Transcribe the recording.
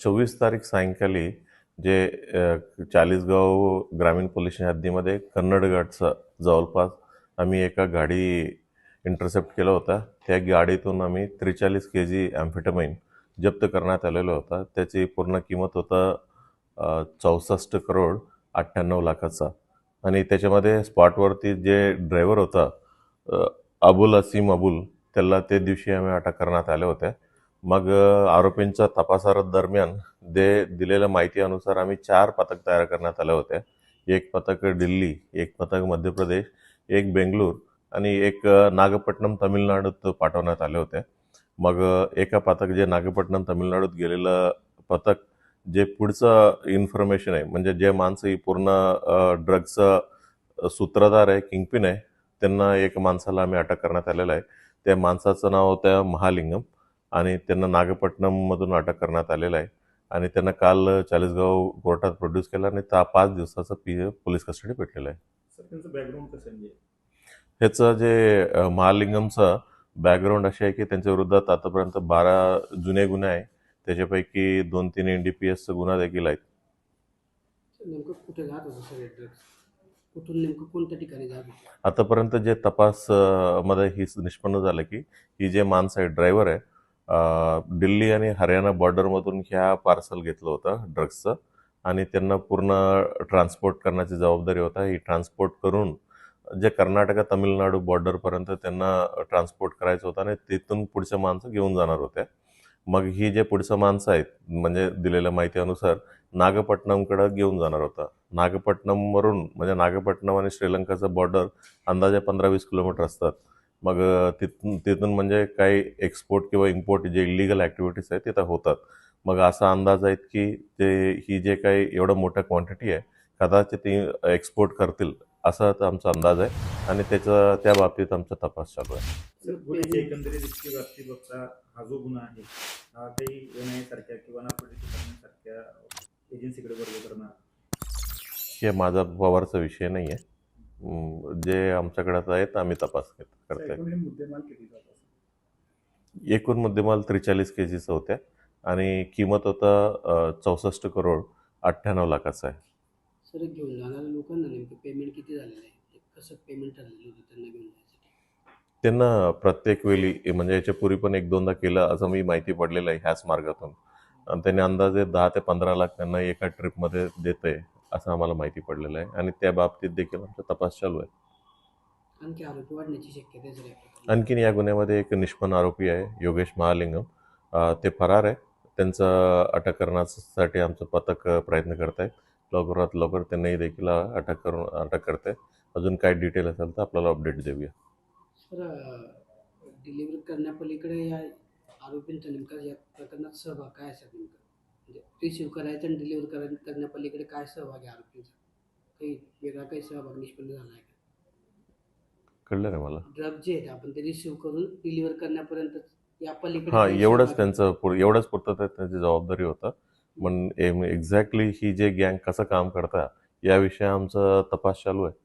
चोवीस तारीख सायंकाळी जे चाळीसगाव ग्रामीण पोलीस हद्दीमध्ये कन्नडगडचं जवळपास आम्ही एका गाडी इंटरसेप्ट केला होता. त्या गाडीतून आम्ही त्रेचाळीस के जी ॲम्फेटामाइन जप्त करण्यात आलेला होता. त्याची पूर्ण किंमत होता चौसष्ट करोड अठ्ठ्याण्णव लाखाचा. आणि त्याच्यामध्ये स्पॉटवरती जे ड्रायव्हर होता अबुल असीम अबुल त्याला ते दिवशी आम्ही अटक करण्यात आल्या होत्या. मग आरोपींच्या आरोपींच्या तपासादरम्यान दे दिलेल्या माहितीनुसार आम्ही चार पथक तयार करण्यात आल्या होत्या एक पथक दिल्ली एक पथक मध्य प्रदेश एक बेंगलोर आणि एक नागपट्टणम तामिळनाडूत पाठवण्यात आले होते. मग एका पथक जे नागपट्टणम तामिळनाडूत गेलेलं पथक जे पुढचं इन्फॉर्मेशन आहे म्हणजे जे माणसं ही पूर्ण ड्रग्सचं सूत्रधार आहे किंगपिन आहे त्यांना एक माणसाला आम्ही अटक करण्यात आलेलं आहे. त्या माणसाचं नाव होतं महालिंगम. आणि त्यांना नागपट्टणममधून अटक करण्यात आलेलं आहे. आणि त्यांना काल चाळीसगाव कोर्टात प्रोड्यूस केला आणि त्या पाच दिवसाचं पी पोलीस कस्टडी भेटलेलं आहे. सर त्यांचं बॅकग्राऊंड कसं आहे? ह्याचं जे महालिंगमचं बॅकग्राऊंड असे आहे की त्यांच्या विरोधात आतापर्यंत बारा जुने गुन्हे आहे. त्याच्यापैकी दोन तीन एन डी पी एसचा गुन्हा देखील आहेत. हे आतापर्यंत जे तपासमध्ये ही निष्पन्न झालं की ही जे माणसं आहे ड्रायव्हर आहे दिल्ली आणि हरियाणा बॉर्डरमधून ह्या पार्सल घेतलं होतं ड्रग्सचं आणि त्यांना पूर्ण ट्रान्सपोर्ट करण्याची जबाबदारी होता. ही ट्रान्सपोर्ट करून जे कर्नाटका तमिळनाडू बॉर्डरपर्यंत त्यांना ट्रान्सपोर्ट करायचं होतं आणि तिथून पुढच्या माणसं घेऊन जाणार होत्या. मग ही जे पुढचं माणसं आहेत म्हणजे दिलेल्या माहितीनुसार नागपट्टणमकडं घेऊन जाणार होता. नागपट्टणमवरून म्हणजे नागपट्टणम आणि श्रीलंकाचं बॉर्डर अंदाजे पंधरा वीस किलोमीटर असतात. मग तिथून तिथून म्हणजे काही एक्सपोर्ट किंवा इम्पोर्ट जे इलिगल ॲक्टिव्हिटीज आहेत तिथं होतात. मग असा अंदाज आहे की ते ही जे काही एवढं मोठं क्वांटिटी आहे कदाचित ती एक्सपोर्ट करतील असा आमचा अंदाज आहे. आणि त्याचा त्या बाबतीत आमचा तपास चालू आहे. सर गुन्ह्याची एकंदरीत इतकी व्याप्ती बघता हा जो गुन्हा आहे हा काही एन आय सारख्या किंवा नागपूर सारख्या एजन्सीकडे वर्ग करणार? हे माझा पवारचा विषय नाही आहे जे आमच्याकडे आहेत आम्ही तपास करतोय. एकूण हे मुद्देमाल त्रेचाळीस के जीचा होत्या आणि किंमत होता चौसष्ट करोड अठ्ठ्याण्णव लाखाचा आहे. सर घेऊन जाणाऱ्या लोकांना नेमकं पेमेंट किती झालेलं आहे? कसं पेमेंट ठरलेलं होतं त्यांना घेऊन त्यांना प्रत्येक वेळी म्हणजे याच्या पूर्वी पण एक दोनदा केलं असं मी माहिती पडलेलं आहे ह्याच मार्गातून. आणि त्यांनी अंदाजे दहा ते पंधरा लाख त्यांना एका ट्रिपमध्ये देत आहे असं आम्हाला माहिती पडलेलं आहे. आणि त्या बाबतीत देखील आमचा तपास चालू आहे. आहे. आणखीन या गुन्ह्यामध्ये एक निष्पन्न आरोपी आहे योगेश महालिंगम. ते फरार आहे. त्यांचं अटक करण्यासाठी आमचं पथक प्रयत्न करत आहे लवकरात लवकर त्यांनाही देखील अटक करून अटक करते अजून काय डिटेल असेल तर आपल्याला अपडेट देऊया. सर डिलिव्हरी करण्यापलीकडे या आरोपींचा नेमका या प्रकरणात सहभाग काय असेल नेमकं? म्हणजे रिसिव्ह करायचं आणि डिलिव्हर करायचं करण्यापलीकडे काय सहभाग आहे आरोपींचा? काही वेगळा काही सहभाग निष्पन्न झाला आहे का? कळलं ना मला. ड्रग जे आहेत आपण ते रिसिव्ह करून डिलिव्हर करण्यापर्यंत या पलीकडे हां काही एवढंच सहभाग- त्यांचं पुर- एवढंच पुरतं त्यांची जबाबदारी होतं. पण एक्झॅक्टली ही जे गँग कसं काम करता याविषयी आमचा तपास चालू आहे.